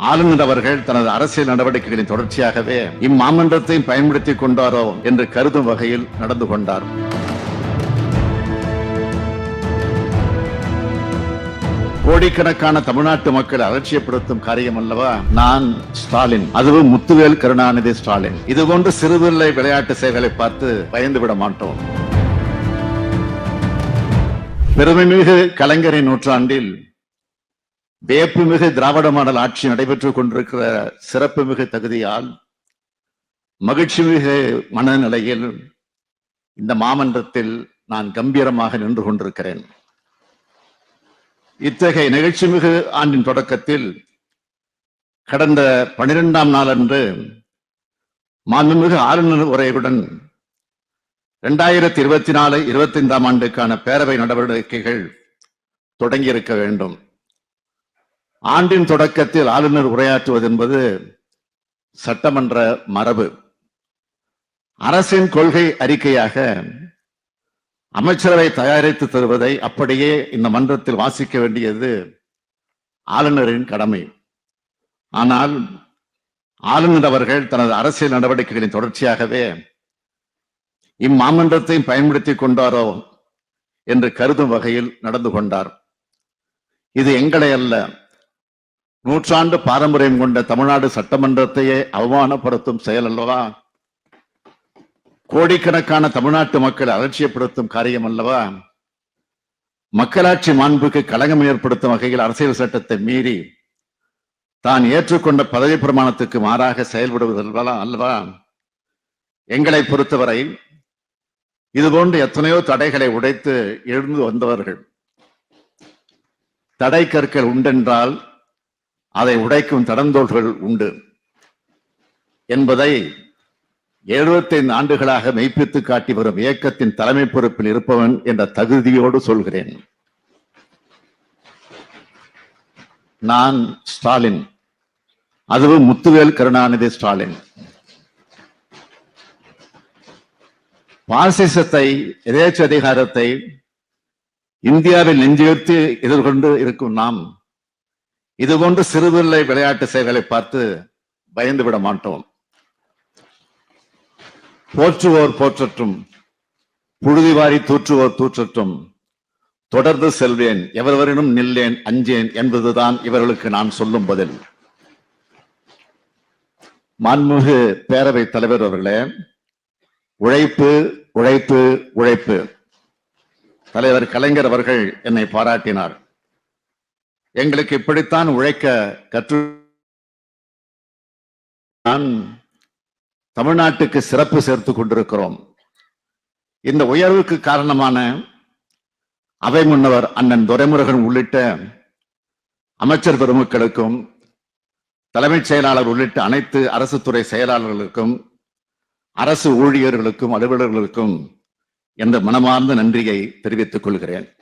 ஆளுநர் அவர்கள் தனது அரசியல் நடவடிக்கைகளின் தொடர்ச்சியாகவே இம்மாமன்றத்தை பயன்படுத்திக் கொண்டாரோ என்று கருதும் வகையில் நடந்து கொண்டார். கோடிக்கணக்கான தமிழ்நாட்டு மக்கள் அலட்சியப்படுத்தும் காரியம் அல்லவா? நான் ஸ்டாலின். அதுவும் முத்துவேல் கருணாநிதி ஸ்டாலின். இது போன்ற சிறுபிள்ளை விளையாட்டு செயல்களை பார்த்து பயந்து விட மாட்டோம். பெருமைமிகு கலைஞரின் நூற்றாண்டில் வேப்புமிகு திராவிட மாடல் ஆட்சி நடைபெற்றுக் கொண்டிருக்கிற சிறப்புமிகு தகுதியால் மகிழ்ச்சிமிகு மனநிலையில் இந்த மாமன்றத்தில் நான் கம்பீரமாக நின்று கொண்டிருக்கிறேன். இத்தகைய நிகழ்ச்சிமிகு ஆண்டின் தொடக்கத்தில் கடந்த பனிரெண்டாம் நாளன்று மாண்புமிகு ஆளுநர் உரையுடன் இரண்டாயிரத்தி இருபத்தி நாலு இருபத்தி ஐந்தாம் ஆண்டுக்கான பேரவை நடவடிக்கைகள் தொடங்கியிருக்க வேண்டும். ஆண்டின் தொடக்கத்தில் ஆளுநர் உரையாற்றுவது என்பது சட்டமன்ற மரபு. அரசின் கொள்கை அறிக்கையாக அமைச்சரவை தயாரித்து தருவதை அப்படியே இந்த மன்றத்தில் வாசிக்க வேண்டியது ஆளுநரின் கடமை. ஆனால் ஆளுநர் அவர்கள் தனது அரசியல் நடவடிக்கைகளின் தொடர்ச்சியாகவே இம்மாமன்றத்தையும் பயன்படுத்திக் கொண்டாரோ என்று கருதும் வகையில் நடந்து கொண்டார். இது எங்களை அல்ல நூற்றாண்டு பாரம்பரியம் கொண்ட தமிழ்நாடு சட்டமன்றத்தையே அவமானப்படுத்தும் செயல் அல்லவா? கோடிக்கணக்கான தமிழ்நாட்டு மக்கள் அலட்சியப்படுத்தும் காரியம் அல்லவா? மக்களாட்சி மாண்புக்கு களங்கம் ஏற்படுத்தும் வகையில் அரசியல் சட்டத்தை மீறி தான் ஏற்றுக்கொண்ட பதவி பிரமாணத்துக்கு மாறாக செயல்படுவதல்வா அல்லவா? எங்களை பொறுத்தவரை இதுபோன்று எத்தனையோ தடைகளை உடைத்து எழுந்து வந்தவர்கள். தடை கற்கள் உண்டென்றால் அதை உடைக்கும் தடந்தோள்கள் உண்டு என்பதை 75 ஆண்டுகளாக மெய்ப்பித்து காட்டி வரும் இயக்கத்தின் தலைமை பொறுப்பில் இருப்பவன் என்ற தகுதியோடு சொல்கிறேன். நான் ஸ்டாலின். அதுவும் முத்துவேல் கருணாநிதி ஸ்டாலின். பாசிசத்தை எதேச்ச அதிகாரத்தை இந்தியாவில் நெஞ்சுயர்த்தி எதிர்கொண்டு இருக்கும் நாம் இதுபோன்ற சிறுபிள்ளை விளையாட்டு செயல்களை பார்த்து பயந்து விட மாட்டோம். போற்றுவோர் போற்றட்டும் புழுதி வாரி தூற்றுவோர் தூற்றட்டும் தொடர்ந்து செல்வேன் எவரவரினும் நில்லேன் அஞ்சேன் என்பதுதான் இவர்களுக்கு நான் சொல்லும் பதில். மாண்புமிகு பேரவை தலைவர் அவர்களே உழைப்பு உழைப்பு உழைப்பு. தலைவர் கலைஞர் அவர்கள் என்னை பாராட்டினார். எங்களுக்கு இப்படித்தான் உழைக்க கற்று நான் தமிழ்நாட்டுக்கு சிறப்பு சேர்த்து கொண்டிருக்கிறோம். இந்த உயர்வுக்கு காரணமான அவை முன்னவர் அண்ணன் துரைமுருகன் உள்ளிட்ட அமைச்சர் பெருமக்களுக்கும் தலைமைச் செயலாளர் உள்ளிட்ட அனைத்து அரசு துறை செயலாளர்களுக்கும் அரசு ஊழியர்களுக்கும் அலுவலர்களுக்கும் என்ற மனமார்ந்த நன்றியை தெரிவித்துக் கொள்கிறேன்.